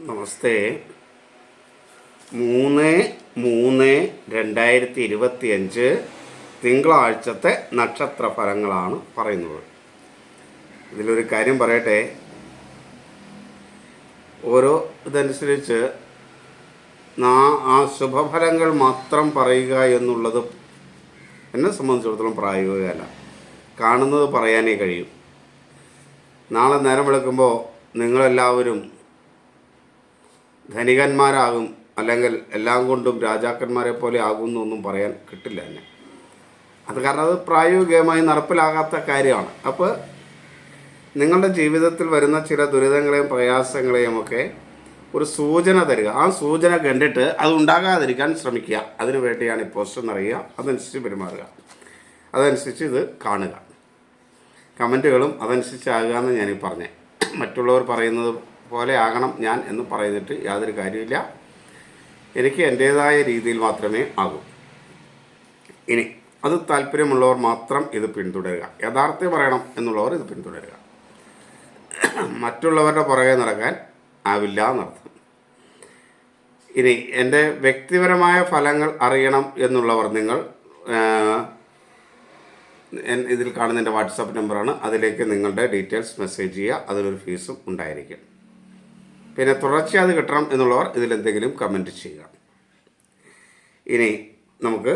നമസ്തേ. മൂന്ന് മൂന്ന് രണ്ടായിരത്തി ഇരുപത്തി അഞ്ച് തിങ്കളാഴ്ചത്തെ നക്ഷത്ര ഫലങ്ങളാണ് പറയുന്നത്. ഇതിലൊരു കാര്യം പറയട്ടെ. ഓരോ ഇതനുസരിച്ച് നാ- ആ ശുഭഫലങ്ങൾ മാത്രം പറയുക എന്നുള്ളത് എന്നെ സംബന്ധിച്ചിടത്തോളം പ്രായോഗികമല്ല. കാണുന്നത് പറയാനേ കഴിയും. നാളെ നേരം വെളുക്കുമ്പോൾ നിങ്ങളെല്ലാവരും ധനികന്മാരാകും അല്ലെങ്കിൽ എല്ലാം കൊണ്ടും രാജാക്കന്മാരെ പോലെ ആകുമെന്നൊന്നും പറയാൻ കിട്ടില്ല എന്നെ. അത് കാരണം അത് പ്രായോഗികമായി നടപ്പിലാകാത്ത കാര്യമാണ്. അപ്പോൾ നിങ്ങളുടെ ജീവിതത്തിൽ വരുന്ന ചില ദുരിതങ്ങളെയും പ്രയാസങ്ങളെയും ഒക്കെ ഒരു സൂചന തരിക. ആ സൂചന കണ്ടിട്ട് അത് ഉണ്ടാകാതിരിക്കാൻ ശ്രമിക്കുക. അതിനു വേണ്ടിയാണ് ഈ പോസ്റ്റ് എന്നറിയുക അതനുസരിച്ച് പെരുമാറുക. അതനുസരിച്ച് ഇത് കാണുക. കമന്റുകളും അതനുസരിച്ചാകുക എന്ന് ഞാനീ പറഞ്ഞേ മറ്റുള്ളവർ പറയുന്നത് പോലെ ആകണം ഞാൻ എന്ന് പറയുന്നിട്ട് യാതൊരു കാര്യമില്ല എനിക്ക് എന്റേതായ രീതിയിൽ മാത്രമേ ആകൂ. ഇനി അത് താല്പര്യമുള്ളവർ മാത്രം ഇത് പിന്തുടരുക. യഥാർത്ഥം പറയണം എന്നുള്ളവർ ഇത് പിന്തുടരുക. മറ്റുള്ളവരുടെ പുറകെ നടക്കാൻ ആവില്ല എന്നർത്ഥം. ഇനി എന്റെ വ്യക്തിപരമായ ഫലങ്ങൾ അറിയണം എന്നുള്ളവർ നിങ്ങൾ ഇതിൽ കാണുന്ന എന്റെ വാട്സാപ്പ് നമ്പറാണ്. അതിലേക്ക് നിങ്ങളുടെ ഡീറ്റെയിൽസ് മെസ്സേജ് ചെയ്യുക. അതിനൊരു ഫീസും ഉണ്ടായിരിക്കും. പിന്നെ തുടർച്ചയായി കിട്ടണം എന്നുള്ളവർ ഇതിലെന്തെങ്കിലും കമന്റ് ചെയ്യുക. ഇനി നമുക്ക്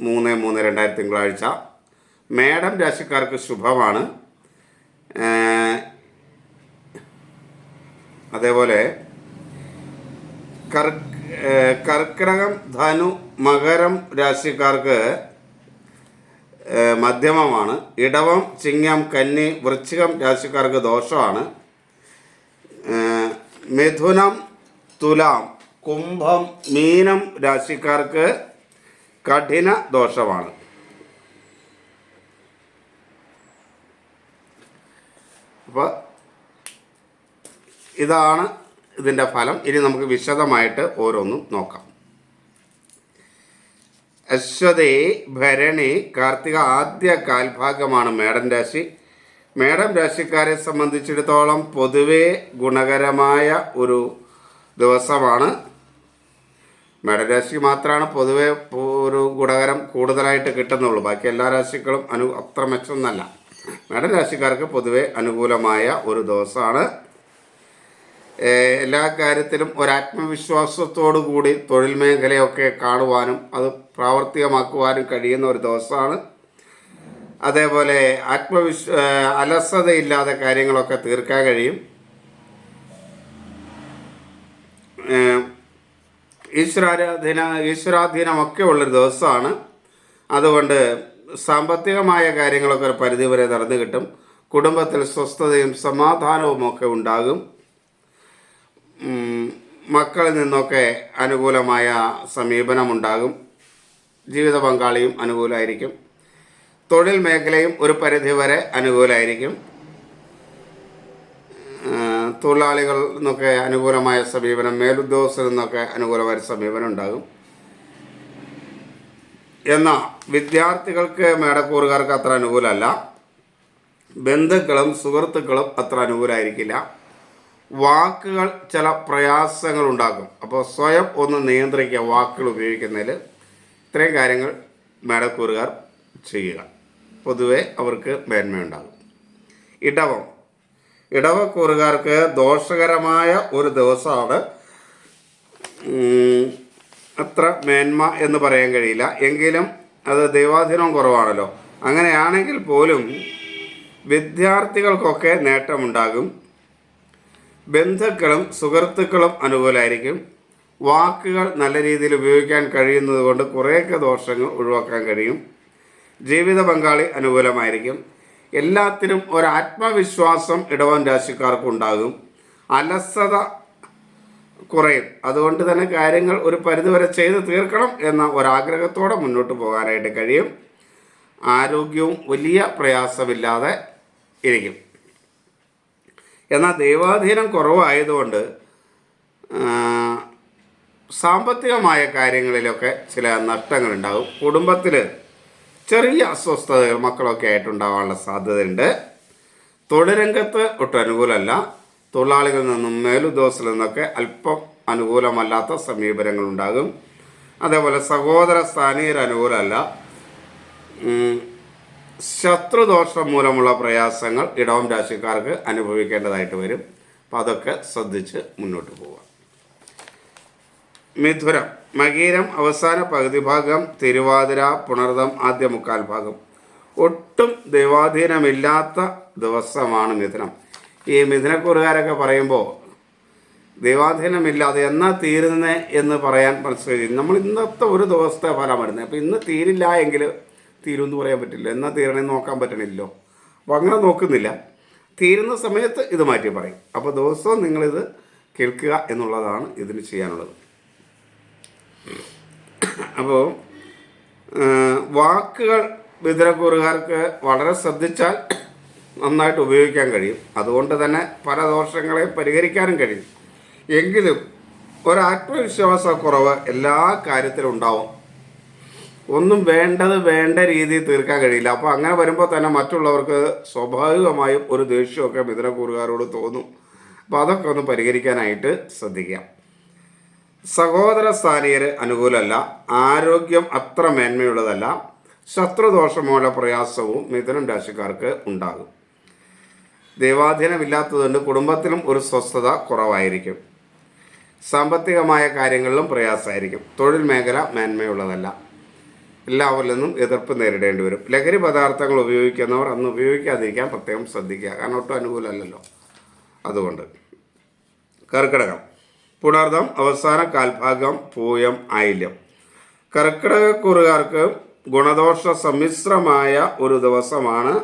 മൂന്ന് മൂന്ന് രണ്ടായിരത്തി തിങ്കളാഴ്ച മേഡം രാശിക്കാർക്ക് ശുഭമാണ്. അതേപോലെ കർക്കിടകം ധനു മകരം രാശിക്കാർക്ക് മധ്യമമാണ്. ഇടവം ചിങ്ങം കന്നി വൃശ്ചികം രാശിക്കാർക്ക് ദോഷമാണ്. മിഥുനം തുലാം കുംഭം മീനം രാശിക്കാർക്ക് കഠിന ദോഷമാണ്. അപ്പോൾ ഇതാണ് ഇതിന്റെ ഫലം. ഇനി നമുക്ക് വിശദമായിട്ട് ഓരോന്നും നോക്കാം. അശ്വതി ഭരണി കാർത്തിക ആദ്യ കാൽഭാഗമാണ് മേടൻ രാശി. മേടം രാശിക്കാരെ സംബന്ധിച്ചിടത്തോളം പൊതുവേ ഗുണകരമായ ഒരു ദിവസമാണ്. മേടരാശിക്ക് മാത്രമാണ് പൊതുവെ ഒരു ഗുണകരം കൂടുതലായിട്ട് കിട്ടുന്നുള്ളൂ. ബാക്കി എല്ലാ രാശികളും അനു അത്ര മെച്ചമൊന്നല്ല. മേടരാശിക്കാർക്ക് പൊതുവെ അനുകൂലമായ ഒരു ദിവസമാണ്. എല്ലാ കാര്യത്തിലും ഒരാത്മവിശ്വാസത്തോടു കൂടി തൊഴിൽ മേഖലയൊക്കെ കാണുവാനും അത് പ്രാവർത്തികമാക്കുവാനും കഴിയുന്ന ഒരു ദിവസമാണ്. അതേപോലെ ആത്മവിശ്വ അലസതയില്ലാതെ കാര്യങ്ങളൊക്കെ തീർക്കാൻ കഴിയും. ഈശ്വരാരാധന ഈശ്വരാധീനമൊക്കെ ഉള്ളൊരു ദിവസമാണ്. അതുകൊണ്ട് സാമ്പത്തികമായ കാര്യങ്ങളൊക്കെ ഒരു പരിധി വരെ നടന്നു കിട്ടും. കുടുംബത്തിൽ സ്വസ്ഥതയും സമാധാനവും ഒക്കെ ഉണ്ടാകും. മക്കളിൽ നിന്നൊക്കെ അനുകൂലമായ സമീപനമുണ്ടാകും. ജീവിത പങ്കാളിയും അനുകൂലമായിരിക്കും. തൊഴിൽ മേഖലയും ഒരു പരിധി വരെ അനുകൂലമായിരിക്കും തൊഴിലാളികളിൽ നിന്നൊക്കെ അനുകൂലമായ സമീപനം മേലുദ്യോഗസ്ഥരിൽ നിന്നൊക്കെ അനുകൂലമായ സമീപനം ഉണ്ടാകും. എന്നാൽ വിദ്യാർത്ഥികൾക്ക് മേടക്കൂറുകാർക്ക് അത്ര അനുകൂലമല്ല. ബന്ധുക്കളും സുഹൃത്തുക്കളും അത്ര അനുകൂലമായിരിക്കില്ല വാക്കുകൾ ചില പ്രയാസങ്ങൾ ഉണ്ടാക്കും. അപ്പോൾ സ്വയം ഒന്ന് നിയന്ത്രിക്കുക വാക്കുകൾ ഉപയോഗിക്കുന്നതിൽ ഇത്രയും കാര്യങ്ങൾ മേടക്കൂറുകാർ ചെയ്യുക. പൊതുവെ അവർക്ക് മേന്മയുണ്ടാകും. ഇടവം. ഇടവക്കൂറുകാർക്ക് ദോഷകരമായ ഒരു ദിവസമാണ്. അത്ര മേന്മ എന്ന് പറയാൻ കഴിയില്ല. എങ്കിലും അത് ദൈവാധീനം കുറവാണല്ലോ. അങ്ങനെയാണെങ്കിൽ പോലും വിദ്യാർത്ഥികൾക്കൊക്കെ നേട്ടമുണ്ടാകും. ബന്ധുക്കളും സുഹൃത്തുക്കളും അനുകൂലമായിരിക്കും വാക്കുകൾ നല്ല രീതിയിൽ ഉപയോഗിക്കാൻ കഴിയുന്നത് കൊണ്ട് കുറേയൊക്കെ ദോഷങ്ങൾ ഒഴിവാക്കാൻ കഴിയും. ജീവിത പങ്കാളി അനുകൂലമായിരിക്കും. എല്ലാത്തിനും ഒരു ആത്മവിശ്വാസം ഇടവൻ രാശിക്കാർക്കുണ്ടാകും. അലസത കുറയും. അതുകൊണ്ട് തന്നെ കാര്യങ്ങൾ ഒരു പരിധിവരെ ചെയ്ത് തീർക്കണം എന്ന ഒരാഗ്രഹത്തോടെ മുന്നോട്ട് പോകാനായിട്ട് കഴിയും. ആരോഗ്യവും വലിയ പ്രയാസമില്ലാതെ ഇരിക്കും. എന്നാൽ ദൈവാധീനം കുറവായതുകൊണ്ട് സാമ്പത്തികമായ കാര്യങ്ങളിലൊക്കെ ചില നഷ്ടങ്ങളുണ്ടാകും. കുടുംബത്തിൽ ചെറിയ അസ്വസ്ഥതകൾ മക്കളൊക്കെ ആയിട്ടുണ്ടാകാനുള്ള സാധ്യതയുണ്ട്. തൊഴിലരംഗത്ത് ഒട്ടും അനുകൂലമല്ല. തൊഴിലാളികളിൽ നിന്നും മേലുദ്യോഗസ്ഥരിൽ നിന്നൊക്കെ അല്പം അനുകൂലമല്ലാത്ത സമീപനങ്ങൾ ഉണ്ടാകും അതേപോലെ സഹോദര സ്ഥാനീയർ അനുകൂലമല്ല. ശത്രുദോഷം മൂലമുള്ള പ്രയാസങ്ങൾ ഇടവം രാശിക്കാർക്ക് അനുഭവിക്കേണ്ടതായിട്ട് വരും. അപ്പോൾ അതൊക്കെ ശ്രദ്ധിച്ച് മുന്നോട്ട് പോവുക. മിഥുനം. മകീരം അവസാന പകുതി ഭാഗം തിരുവാതിര പുണർദം ആദ്യ മുക്കാൽ ഭാഗം. ഒട്ടും ദൈവാധീനമില്ലാത്ത ദിവസമാണ് മിഥുനം. ഈ മിഥുനക്കുറുകാരൊക്കെ പറയുമ്പോൾ ദൈവാധീനമില്ലാതെ എന്നാ തീരുന്നേ എന്ന് പറയാൻ മനസ്സിലായി. നമ്മൾ ഇന്നത്തെ ഒരു ദിവസത്തെ ഫലം വരുന്നത്. അപ്പോൾ ഇന്ന് തീരില്ല എങ്കിൽ തീരുമെന്ന് പറയാൻ പറ്റില്ല. എന്നാ തീരണമെന്ന് നോക്കാൻ പറ്റണില്ലോ അപ്പോൾ അങ്ങനെ നോക്കുന്നില്ല. തീരുന്ന സമയത്ത് ഇത് മാറ്റി പറയും. അപ്പോൾ ദിവസവും നിങ്ങളിത് കേൾക്കുക എന്നുള്ളതാണ് ഇതിന് ചെയ്യാനുള്ളത്. അപ്പോൾ വാക്കുകൾ വിതരക്കൂറുകാർക്ക് വളരെ ശ്രദ്ധിച്ചാൽ നന്നായിട്ട് ഉപയോഗിക്കാൻ കഴിയും. അതുകൊണ്ട് തന്നെ പല ദോഷങ്ങളെയും പരിഹരിക്കാനും കഴിയും. എങ്കിലും ഒരാത്മവിശ്വാസക്കുറവ് എല്ലാ കാര്യത്തിലും ഉണ്ടാവും. ഒന്നും വേണ്ടത് വേണ്ട രീതിയിൽ തീർക്കാൻ കഴിയില്ല. അപ്പോൾ അങ്ങനെ വരുമ്പോൾ തന്നെ മറ്റുള്ളവർക്ക് സ്വാഭാവികമായും ഒരു ദേഷ്യമൊക്കെ മിഥുനക്കൂറുകാരോട് തോന്നും. അപ്പോൾ അതൊക്കെ ഒന്ന് പരിഹരിക്കാനായിട്ട് ശ്രദ്ധിക്കാം. സഹോദര സ്ഥാനീയര് അനുകൂലമല്ല ആരോഗ്യം അത്ര മേന്മയുള്ളതല്ല ശത്രുദോഷമുള്ള പ്രയാസവും മിഥുനം രാശിക്കാർക്ക് ഉണ്ടാകും. ദൈവാധീനമില്ലാത്തതുകൊണ്ട് കുടുംബത്തിലും ഒരു സ്വസ്ഥത കുറവായിരിക്കും. സാമ്പത്തികമായ കാര്യങ്ങളിലും പ്രയാസമായിരിക്കും. തൊഴിൽ മേഖല മേന്മയുള്ളതല്ല. എല്ലാവരിൽ നിന്നും എതിർപ്പ് നേരിടേണ്ടി വരും. ലഹരി പദാർത്ഥങ്ങൾ ഉപയോഗിക്കുന്നവർ അന്ന് ഉപയോഗിക്കാതിരിക്കാൻ പ്രത്യേകം ശ്രദ്ധിക്കുക. കാരണം ഒട്ടും അനുകൂലമല്ലല്ലോ. അതുകൊണ്ട് കർക്കിടകം. പുണർദം അവസാന കാൽഭാഗം പൂയം ആയില്യം കർക്കിടകക്കുറുകാർക്ക് ഗുണദോഷ സമ്മിശ്രമായ ഒരു ദിവസമാണ്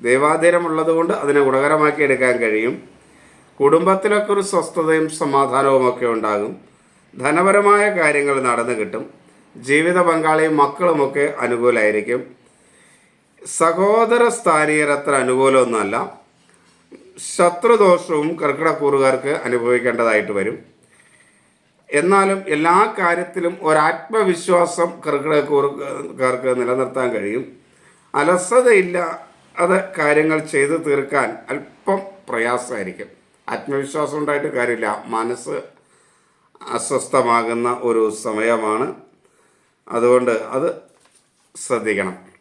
ദൈവാധീനമുള്ളതുകൊണ്ട് അതിനെ ഗുണകരമാക്കി എടുക്കാൻ കഴിയും. കുടുംബത്തിലൊക്കെ ഒരു സ്വസ്ഥതയും സമാധാനവും ഒക്കെ ഉണ്ടാകും. ധനപരമായ കാര്യങ്ങൾ നടന്നു കിട്ടും. ജീവിത പങ്കാളിയും മക്കളുമൊക്കെ അനുകൂലമായിരിക്കും സഹോദര സ്ഥാനീയർ അത്ര അനുകൂലമൊന്നുമല്ല. ശത്രുദോഷവും കർക്കിടക്കൂറുകാർക്ക് അനുഭവിക്കേണ്ടതായിട്ട് വരും. എന്നാലും എല്ലാ കാര്യത്തിലും ഒരാത്മവിശ്വാസം കർക്കിടക്കൂറുകാർക്ക് നിലനിർത്താൻ കഴിയും. അലസതയില്ല അത് കാര്യങ്ങൾ ചെയ്തു തീർക്കാൻ അല്പം പ്രയാസമായിരിക്കും. ആത്മവിശ്വാസം ഉണ്ടായിട്ട് കാര്യമില്ല. മനസ്സ് അസ്വസ്ഥമാകുന്ന ഒരു സമയമാണ്. അതുകൊണ്ട് അത് ശ്രദ്ധിക്കണം.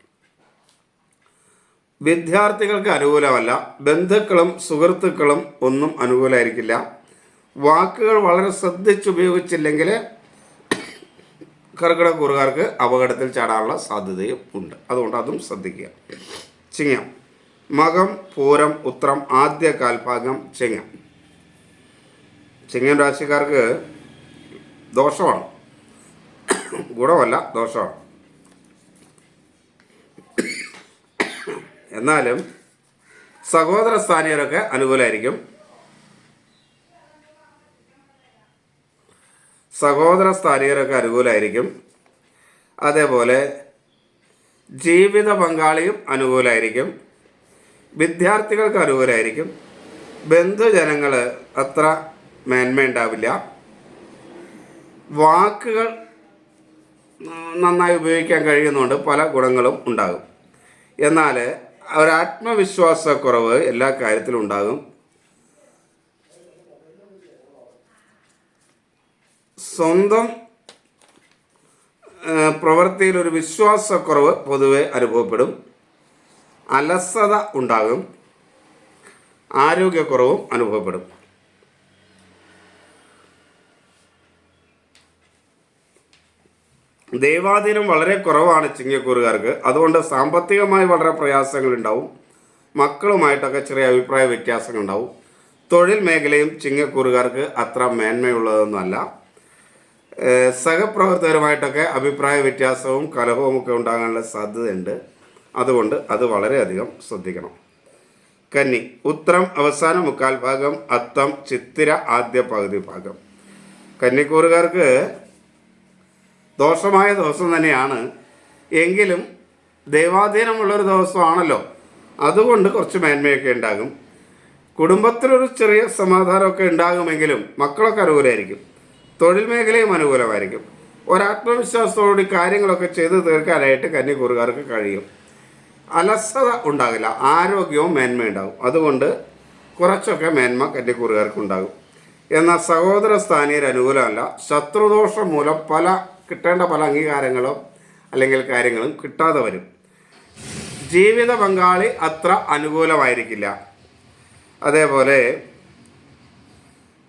വിദ്യാർത്ഥികൾക്ക് അനുകൂലമല്ല. ബന്ധുക്കളും സുഹൃത്തുക്കളും ഒന്നും അനുകൂലമായിരിക്കില്ല. വാക്കുകൾ വളരെ ശ്രദ്ധിച്ചുപയോഗിച്ചില്ലെങ്കിൽ കർക്കിടകൂറുകാർക്ക് അപകടത്തിൽ ചാടാനുള്ള സാധ്യതയും ഉണ്ട്. അതുകൊണ്ട് അതും ശ്രദ്ധിക്കുക. ചിങ്ങം. മകം പൂരം ഉത്രം ആദ്യ കാൽഭാഗം ചിങ്ങം. ചിങ്ങം രാശിക്കാർക്ക് ദോഷമാണ്. ഗുണമല്ല ദോഷമാണ്. എന്നാലും സഹോദര സ്ഥാനീയരൊക്കെ അനുകൂലമായിരിക്കും സഹോദര സ്ഥാനീയരൊക്കെ അനുകൂലമായിരിക്കും അതേപോലെ ജീവിത പങ്കാളിയും അനുകൂലമായിരിക്കും വിദ്യാർത്ഥികൾക്ക് അനുകൂലമായിരിക്കും ബന്ധുജനങ്ങൾ അത്ര മേന്മയുണ്ടാവില്ല. വാക്കുകൾ നന്നായി ഉപയോഗിക്കാൻ കഴിയുന്നതുകൊണ്ട് പല ഗുണങ്ങളും ഉണ്ടാകും. എന്നാൽ ഒരാത്മവിശ്വാസക്കുറവ് എല്ലാ കാര്യത്തിലും ഉണ്ടാകും. സ്വന്തം പ്രവൃത്തിയിൽ ഒരു വിശ്വാസക്കുറവ് പൊതുവെ അനുഭവപ്പെടും. അലസത ഉണ്ടാകും. ആരോഗ്യക്കുറവും അനുഭവപ്പെടും. ദൈവാധീനം വളരെ കുറവാണ് ചിങ്ങക്കൂറുകാർക്ക്. അതുകൊണ്ട് സാമ്പത്തികമായി വളരെ പ്രയാസങ്ങൾ ഉണ്ടാവും. മക്കളുമായിട്ടൊക്കെ ചെറിയ അഭിപ്രായ വ്യത്യാസങ്ങൾ ഉണ്ടാവും. തൊഴിൽ മേഖലയും ചിങ്ങക്കൂറുകാർക്ക് അത്ര മേന്മയുള്ളതൊന്നുമല്ല. സഹപ്രവർത്തകരുമായിട്ടൊക്കെ അഭിപ്രായ വ്യത്യാസവും കലഹവും ഒക്കെ ഉണ്ടാകാനുള്ള സാധ്യതയുണ്ട്. അതുകൊണ്ട് അത് വളരെയധികം ശ്രദ്ധിക്കണം. കന്നി ഉത്തരം അവസാന മുക്കാൽ ഭാഗം അത്തം ചിത്തിര ആദ്യ പകുതി ഭാഗം. കന്നിക്കൂറുകാർക്ക് ദോഷമായ ദിവസം തന്നെയാണ്. എങ്കിലും ദൈവാധീനമുള്ളൊരു ദിവസമാണല്ലോ. അതുകൊണ്ട് കുറച്ച് മേന്മയൊക്കെ ഉണ്ടാകും. കുടുംബത്തിലൊരു ചെറിയ സമാധാനമൊക്കെ ഉണ്ടാകുമെങ്കിലും മക്കളൊക്കെ അനുകൂലമായിരിക്കും. തൊഴിൽ മേഖലയും അനുകൂലമായിരിക്കും. ഒരാത്മവിശ്വാസത്തോടുകൂടി കാര്യങ്ങളൊക്കെ ചെയ്തു തീർക്കാനായിട്ട് കന്നിക്കൂറുകാർക്ക് കഴിയും. അലസത ഉണ്ടാകില്ല. ആരോഗ്യവും മേന്മയുണ്ടാകും അതുകൊണ്ട് കുറച്ചൊക്കെ മേന്മ കന്നിക്കൂറുകാർക്കുണ്ടാകും എന്നാൽ സഹോദര സ്ഥാനീയർ അനുകൂലമല്ല. ശത്രുദോഷം മൂലം പല കിട്ടേണ്ട പല അംഗീകാരങ്ങളും അല്ലെങ്കിൽ കാര്യങ്ങളും കിട്ടാതെ വരും. ജീവിത പങ്കാളി അത്ര അനുകൂലമായിരിക്കില്ല. അതേപോലെ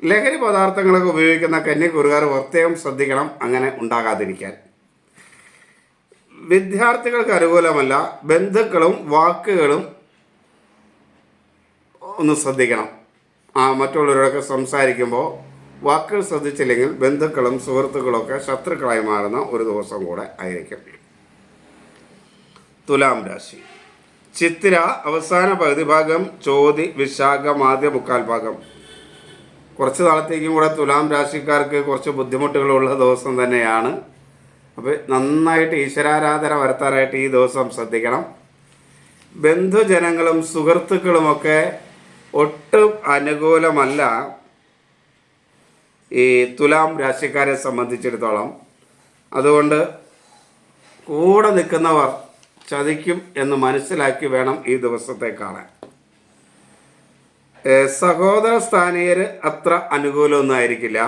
ലഹരി പദാർത്ഥങ്ങളൊക്കെ ഉപയോഗിക്കുന്ന കന്യക്കുറുകാർ പ്രത്യേകം ശ്രദ്ധിക്കണം അങ്ങനെ ഉണ്ടാകാതിരിക്കാൻ. വിദ്യാർത്ഥികൾക്ക് അനുകൂലമല്ല ബന്ധുക്കളും വാക്കുകളും ഒന്ന് ശ്രദ്ധിക്കണം. ആ മറ്റുള്ളവരോടൊക്കെ സംസാരിക്കുമ്പോൾ വാക്കുകൾ ശ്രദ്ധിച്ചില്ലെങ്കിൽ ബന്ധുക്കളും സുഹൃത്തുക്കളൊക്കെ ശത്രുക്കളായി മാറുന്ന ഒരു ദിവസം കൂടെ ആയിരിക്കും. തുലാം രാശി. ചിത്തിര അവസാന പകുതി ഭാഗം ചോതി വിശാഖം ആദ്യ മുക്കാൽ ഭാഗം. കുറച്ച് നാളത്തേക്കും കൂടെ തുലാം രാശിക്കാർക്ക് കുറച്ച് ബുദ്ധിമുട്ടുകളുള്ള ദിവസം തന്നെയാണ്. അപ്പോൾ നന്നായിട്ട് ഈശ്വരാരാധന വരുത്താനായിട്ട് ഈ ദിവസം ശ്രദ്ധിക്കണം. ബന്ധുജനങ്ങളും സുഹൃത്തുക്കളുമൊക്കെ ഒട്ടും അനുകൂലമല്ല. ഈ തുലാം രാശിക്കാരെ സംബന്ധിച്ചിടത്തോളം അതുകൊണ്ട് കൂടെ നിൽക്കുന്നവർ ചതിക്കും എന്ന് മനസ്സിലാക്കി വേണം ഈ ദിവസത്തെ കാണാൻ. സഹോദര സ്ഥാനീയർ അത്ര അനുകൂലമൊന്നും ആയിരിക്കില്ല.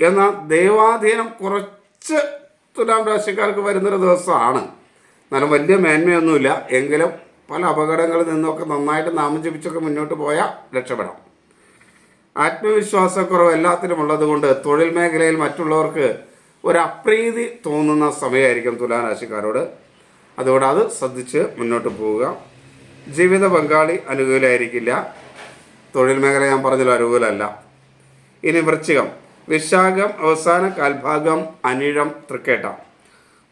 എന്നാൽ ദൈവാധീനം കുറച്ച് തുലാം രാശിക്കാർക്ക് വരുന്നൊരു ദിവസമാണ്. എന്നാലും വലിയ മേന്മയൊന്നുമില്ല. എങ്കിലും പല അപകടങ്ങളിൽ നിന്നൊക്കെ നന്നായിട്ട് നാമം ജപിച്ചൊക്കെ മുന്നോട്ട് പോയാൽ രക്ഷപ്പെടാം. ആത്മവിശ്വാസക്കുറവ് എല്ലാത്തിനും ഉള്ളതുകൊണ്ട് തൊഴിൽ മേഖലയിൽ മറ്റുള്ളവർക്ക് ഒരു അപ്രീതി തോന്നുന്ന സമയമായിരിക്കും തുലാം രാശിക്കാരോട് അതുകൊണ്ട് അത് ശ്രദ്ധിച്ച് മുന്നോട്ട് പോവുക. ജീവിത പങ്കാളി അനുകൂലമായിരിക്കില്ല തൊഴിൽ മേഖല ഞാൻ പറഞ്ഞല്ലോ അനുകൂലമല്ല. ഇനി വൃശ്ചികം. വിശാഖം അവസാന കാൽഭാഗം അനിഴം തൃക്കേട്ട.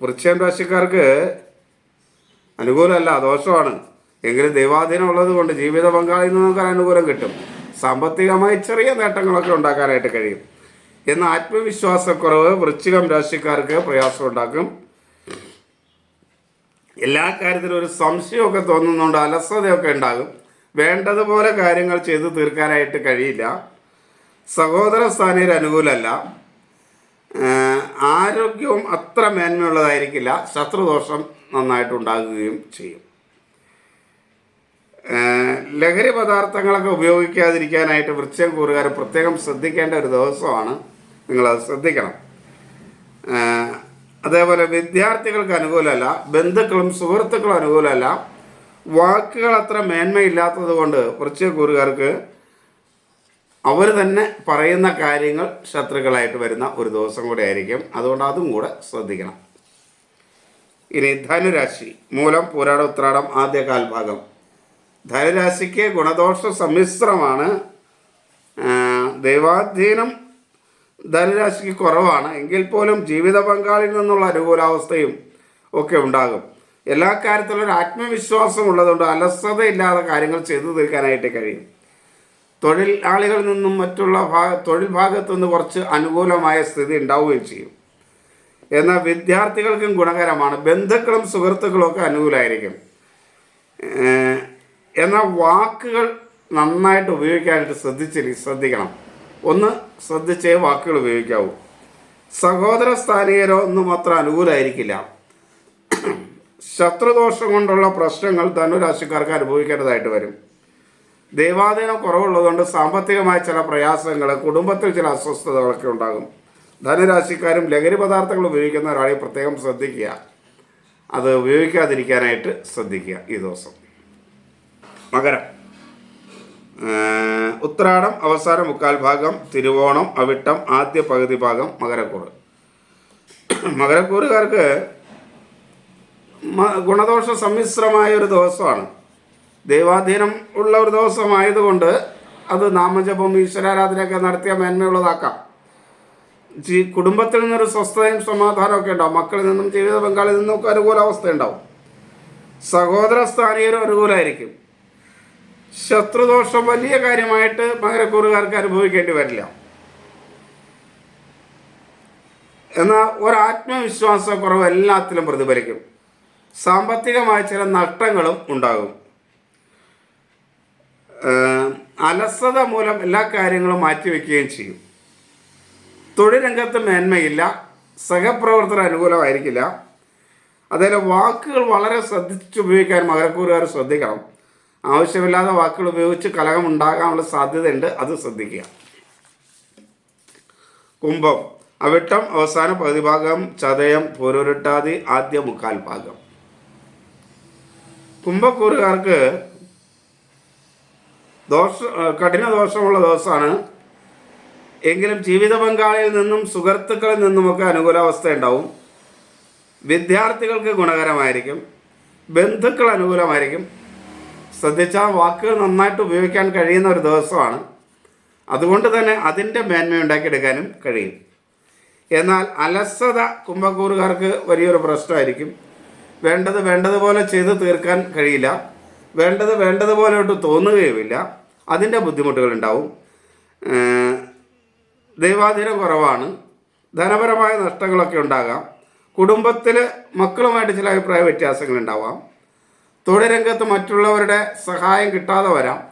വൃശ്ചികം രാശിക്കാർക്ക് അനുകൂലമല്ല ദോഷമാണ്. എങ്കിലും ദൈവാധീനം ഉള്ളത് കൊണ്ട് ജീവിത പങ്കാളിയിൽ നിന്ന് നമുക്ക് അനുകൂലം കിട്ടും. സാമ്പത്തികമായി ചെറിയ നേട്ടങ്ങളൊക്കെ ഉണ്ടാക്കാനായിട്ട് കഴിയും. എന്ന ആത്മവിശ്വാസക്കുറവ് വൃശ്ചികം രാശിക്കാർക്ക് പ്രയാസം ഉണ്ടാക്കും എല്ലാ കാര്യത്തിലും ഒരു സംശയമൊക്കെ തോന്നുന്നുണ്ട് അലസതയൊക്കെ ഉണ്ടാകും. വേണ്ടതുപോലെ കാര്യങ്ങൾ ചെയ്തു തീർക്കാനായിട്ട് കഴിയില്ല. സഹോദര സ്ഥാനീയർ അനുകൂലമല്ല. ആരോഗ്യവും അത്ര മേന്മയുള്ളതായിരിക്കില്ല. ശത്രുദോഷം നന്നായിട്ടുണ്ടാകുകയും ചെയ്യും. ഏഹ് ലഹരി പദാർത്ഥങ്ങളൊക്കെ ഉപയോഗിക്കാതിരിക്കാനായിട്ട് വൃശ്ചം കൂറുകാർ പ്രത്യേകം ശ്രദ്ധിക്കേണ്ട ഒരു ദിവസമാണ് നിങ്ങളത് ശ്രദ്ധിക്കണം. അതേപോലെ വിദ്യാർത്ഥികൾക്ക് അനുകൂലമല്ല ബന്ധുക്കളും സുഹൃത്തുക്കളും അനുകൂലമല്ല. വാക്കുകൾ അത്ര മേന്മയില്ലാത്തത് കൊണ്ട് വൃശ്ചകൂറുകാർക്ക് അവർ തന്നെ പറയുന്ന കാര്യങ്ങൾ ശത്രുക്കളായിട്ട് വരുന്ന ഒരു ദിവസം കൂടെ ആയിരിക്കും. അതുകൊണ്ട് അതും കൂടെ ശ്രദ്ധിക്കണം. ഇനി ധനുരാശി മൂലം പൂരാട ഉത്രാടം ആദ്യ കാൽഭാഗം. ധനുരാശിക്ക് ഗുണദോഷ സമ്മിശ്രമാണ്. ദൈവാധീനം ധനുരാശിക്ക് കുറവാണ്. എങ്കിൽ പോലും ജീവിത പങ്കാളിയിൽ നിന്നുള്ള അനുകൂലാവസ്ഥയും ഒക്കെ ഉണ്ടാകും. എല്ലാ കാര്യത്തിലും ഒരു ആത്മവിശ്വാസം ഉള്ളതുകൊണ്ട് അലസതയില്ലാതെ കാര്യങ്ങൾ ചെയ്തു തീർക്കാനായിട്ട് കഴിയും. തൊഴിലാളികളിൽ നിന്നും മറ്റുള്ള ഭാഗ തൊഴിൽ ഭാഗത്തു നിന്ന് കുറച്ച് അനുകൂലമായ സ്ഥിതി ഉണ്ടാവുകയും ചെയ്യും. എന്നാൽ വിദ്യാർത്ഥികൾക്കും ഗുണകരമാണ്. ബന്ധുക്കളും സുഹൃത്തുക്കളും ഒക്കെ അനുകൂലമായിരിക്കും എന്ന എന്നാൽ വാക്കുകൾ നന്നായിട്ട് ഉപയോഗിക്കാനായിട്ട് ശ്രദ്ധിച്ചില്ല ശ്രദ്ധിക്കണം. ഒന്ന് ശ്രദ്ധിച്ചേ വാക്കുകൾ ഉപയോഗിക്കാവൂ. സഹോദര സ്ഥാനീയരോ ഒന്നും അത്ര അനുകൂലമായിരിക്കില്ല ശത്രുദോഷം കൊണ്ടുള്ള പ്രശ്നങ്ങൾ ധനുരാശിക്കാർക്ക് അനുഭവിക്കേണ്ടതായിട്ട് വരും. ദൈവാധീനം കുറവുള്ളതുകൊണ്ട് സാമ്പത്തികമായ ചില പ്രയാസങ്ങൾ കുടുംബത്തിൽ ചില അസ്വസ്ഥതകളൊക്കെ ഉണ്ടാകും. ധനുരാശിക്കാരും ലഹരി പദാർത്ഥങ്ങൾ ഒരാളെ പ്രത്യേകം ശ്രദ്ധിക്കുക. അത് ഉപയോഗിക്കാതിരിക്കാനായിട്ട് ശ്രദ്ധിക്കുക ഈ ദിവസം. മകരം. ഉത്രാടം അവസാന മുക്കാൽ ഭാഗം തിരുവോണം അവിട്ടം ആദ്യ പകുതി ഭാഗം മകരക്കൂറ്. മകരക്കൂറുകാർക്ക് ഗുണദോഷ സമ്മിശ്രമായ ഒരു ദിവസമാണ്. ദൈവാധീനം ഉള്ള ഒരു ദിവസമായതുകൊണ്ട് അത് നാമജപം ഈശ്വരാരാധനയൊക്കെ നടത്തിയ മേന്മയുള്ളതാക്കാം. കുടുംബത്തിൽ നിന്നൊരു സ്വസ്ഥതയും സമാധാനമൊക്കെ ഉണ്ടാവും. മക്കളിൽ നിന്നും ജീവിത പങ്കാളിൽ നിന്നും ഒക്കെ അനുകൂല അവസ്ഥ ഉണ്ടാവും. സഹോദര സ്ഥാനീയരും അനുകൂലമായിരിക്കും ശത്രുദോഷം വലിയ കാര്യമായിട്ട് മകരക്കൂറുകാർക്ക് അനുഭവിക്കേണ്ടി വരില്ല. എന്നാൽ ഒരാത്മവിശ്വാസക്കുറവ് എല്ലാത്തിലും പ്രതിഫലിക്കും. സാമ്പത്തികമായ ചില നഷ്ടങ്ങളും ഉണ്ടാകും. അലസത മൂലം എല്ലാ കാര്യങ്ങളും മാറ്റിവെക്കുകയും ചെയ്യും. തൊഴിൽ രംഗത്ത് മേന്മയില്ല സഹപ്രവർത്തകർ അനുകൂലമായിരിക്കില്ല. അതേപോലെ വാക്കുകൾ വളരെ ശ്രദ്ധിച്ച് ഉപയോഗിക്കാൻ മകരക്കൂറുകാർ ശ്രദ്ധിക്കണം. ആവശ്യമില്ലാത്ത വാക്കുകൾ ഉപയോഗിച്ച് കലഹം ഉണ്ടാകാനുള്ള സാധ്യതയുണ്ട് അത് ശ്രദ്ധിക്കുക. കുംഭം അവിട്ടം അവസാന പകുതി ഭാഗം ചതയം പൂരുരുട്ടാതി ആദ്യ മുക്കാൽ ഭാഗം. കുംഭക്കൂറുകാർക്ക് ദോഷ കഠിന ദോഷമുള്ള ദിവസമാണ് എങ്കിലും ജീവിത പങ്കാളിയിൽ നിന്നും സുഹൃത്തുക്കളിൽ നിന്നുമൊക്കെ അനുകൂലാവസ്ഥ ഉണ്ടാവും. വിദ്യാർത്ഥികൾക്ക് ഗുണകരമായിരിക്കും. ബന്ധുക്കൾ അനുകൂലമായിരിക്കും. ശ്രദ്ധിച്ചാൽ വാക്കുകൾ നന്നായിട്ട് ഉപയോഗിക്കാൻ കഴിയുന്ന ഒരു ദിവസമാണ്. അതുകൊണ്ട് തന്നെ അതിന്റെ മേന്മ ഉണ്ടാക്കിയെടുക്കാനും കഴിയും. എന്നാൽ അലസത കുംഭക്കൂറുകാർക്ക് വലിയൊരു പ്രശ്നമായിരിക്കും. വേണ്ടത് വേണ്ടതുപോലെ ചെയ്ത് തീർക്കാൻ കഴിയില്ല. വേണ്ടത് വേണ്ടതുപോലെ തോന്നുകയുമില്ല. അതിന്റെ ബുദ്ധിമുട്ടുകളുണ്ടാവും. ദൈവാധീനം കുറവാണ്. ധനപരമായ നഷ്ടങ്ങളൊക്കെ ഉണ്ടാകാം. കുടുംബത്തിൽ മക്കളുമായിട്ട് ചില അഭിപ്രായ വ്യത്യാസങ്ങൾ ഉണ്ടാവാം തൊഴിൽ രംഗത്ത് മറ്റുള്ളവരുടെ സഹായം കിട്ടാതെ വരാം.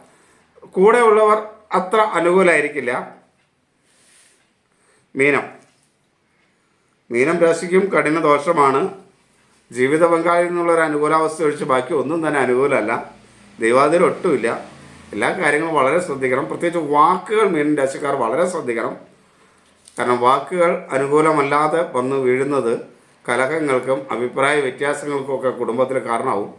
കൂടെയുള്ളവർ അത്ര അനുകൂലമായിരിക്കില്ല മീനം. മീനം രാശിക്കും കഠിന ദോഷമാണ്. ജീവിത പങ്കാളിയിൽ നിന്നുള്ളൊരു അനുകൂലാവസ്ഥ ഒഴിച്ച് ബാക്കി ഒന്നും തന്നെ അനുകൂലമല്ല. ദൈവാതിരം ഒട്ടുമില്ല. എല്ലാ കാര്യങ്ങളും വളരെ ശ്രദ്ധിക്കണം. പ്രത്യേകിച്ച് വാക്കുകൾ മീനം രാശിക്കാർ വളരെ ശ്രദ്ധിക്കണം. കാരണം വാക്കുകൾ അനുകൂലമല്ലാതെ വന്ന് വീഴുന്നത് കലഹങ്ങൾക്കും അഭിപ്രായ വ്യത്യാസങ്ങൾക്കുമൊക്കെ കുടുംബത്തിൽ കാരണമാവും.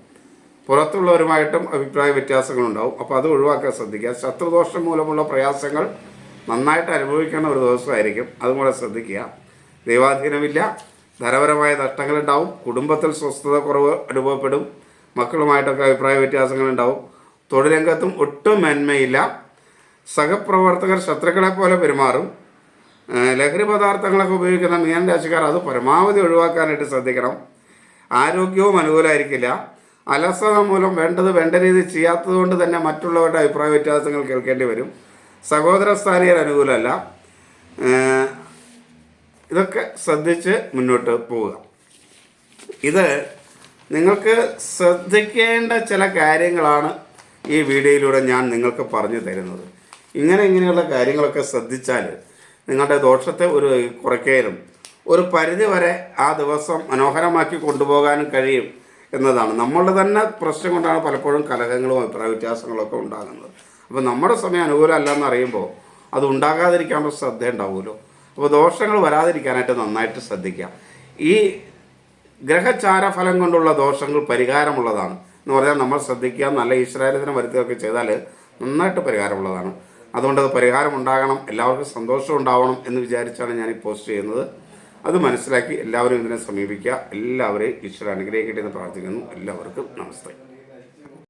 പുറത്തുള്ളവരുമായിട്ടും അഭിപ്രായ വ്യത്യാസങ്ങളുണ്ടാവും. അപ്പോൾ അത് ഒഴിവാക്കാൻ ശ്രദ്ധിക്കുക. ശത്രുദോഷം മൂലമുള്ള പ്രയാസങ്ങൾ നന്നായിട്ട് അനുഭവിക്കുന്ന ഒരു ദിവസമായിരിക്കും. അതും കൂടെ ശ്രദ്ധിക്കുക. ദൈവാധീനമില്ല. ധനപരമായ നഷ്ടങ്ങളുണ്ടാവും. കുടുംബത്തിൽ സ്വസ്ഥത കുറവ് അനുഭവപ്പെടും. മക്കളുമായിട്ടൊക്കെ അഭിപ്രായ വ്യത്യാസങ്ങളുണ്ടാവും. തൊഴിലംഗത്തും ഒട്ടും മേന്മയില്ല. സഹപ്രവർത്തകർ ശത്രുക്കളെ പോലെ പെരുമാറും. ലഹരി പദാർത്ഥങ്ങളൊക്കെ ഉപയോഗിക്കുന്ന മീൻ രാശിക്കാർ അത് പരമാവധി ഒഴിവാക്കാനായിട്ട് ശ്രദ്ധിക്കണം. ആരോഗ്യവും അനുകൂലമായിരിക്കില്ല അലസത മൂലം വേണ്ടത് വേണ്ട രീതിയിൽ ചെയ്യാത്തത് കൊണ്ട് തന്നെ മറ്റുള്ളവരുടെ അഭിപ്രായ വ്യത്യാസങ്ങൾ കേൾക്കേണ്ടി വരും. സഹോദര സ്ഥാനീയർ അനുകൂലമല്ല. ഇതൊക്കെ ശ്രദ്ധിച്ച് മുന്നോട്ട് പോവുക. ഇത് നിങ്ങൾക്ക് ശ്രദ്ധിക്കേണ്ട ചില കാര്യങ്ങളാണ് ഈ വീഡിയോയിലൂടെ ഞാൻ നിങ്ങൾക്ക് പറഞ്ഞു തരുന്നത്. ഇങ്ങനെ ഇങ്ങനെയുള്ള കാര്യങ്ങളൊക്കെ ശ്രദ്ധിച്ചാൽ നിങ്ങളുടെ ദോഷത്തെ ഒരു കുറയ്ക്കാനും ഒരു പരിധി വരെ ആ ദിവസം മനോഹരമാക്കി കൊണ്ടുപോകാനും കഴിയും എന്നതാണ്. നമ്മളുടെ തന്നെ പ്രശ്നം കൊണ്ടാണ് പലപ്പോഴും കലഹങ്ങളും അഭിപ്രായ വ്യത്യാസങ്ങളൊക്കെ ഉണ്ടാകുന്നത്. അപ്പോൾ നമ്മുടെ സമയം അനുകൂലമല്ല എന്നറിയുമ്പോൾ അത് ഉണ്ടാകാതിരിക്കാനുള്ള ശ്രദ്ധ ഉണ്ടാവുമല്ലോ അപ്പോൾ ദോഷങ്ങൾ വരാതിരിക്കാനായിട്ട് നന്നായിട്ട് ശ്രദ്ധിക്കുക. ഈ ഗ്രഹചാര ഫലം കൊണ്ടുള്ള ദോഷങ്ങൾ പരിഹാരമുള്ളതാണ്. എന്ന് പറഞ്ഞാൽ നമ്മൾ ശ്രദ്ധിക്കുക നല്ല ഈശ്വരാരാധന വരുത്തുകയൊക്കെ ചെയ്താൽ നന്നായിട്ട് പരിഹാരമുള്ളതാണ്. അതുകൊണ്ട് അത് പരിഹാരം ഉണ്ടാകണം എല്ലാവർക്കും സന്തോഷം ഉണ്ടാവണം എന്ന് വിചാരിച്ചാണ് ഞാൻ ഈ പോസ്റ്റ് ചെയ്യുന്നത്. അത് മനസ്സിലാക്കി എല്ലാവരും ഇതിനെ സമീപിക്കുക. എല്ലാവരെയും ഈശ്വരൻ അനുഗ്രഹിക്കട്ടെ എന്ന് പ്രാർത്ഥിക്കുന്നു. എല്ലാവർക്കും നമസ്തേ.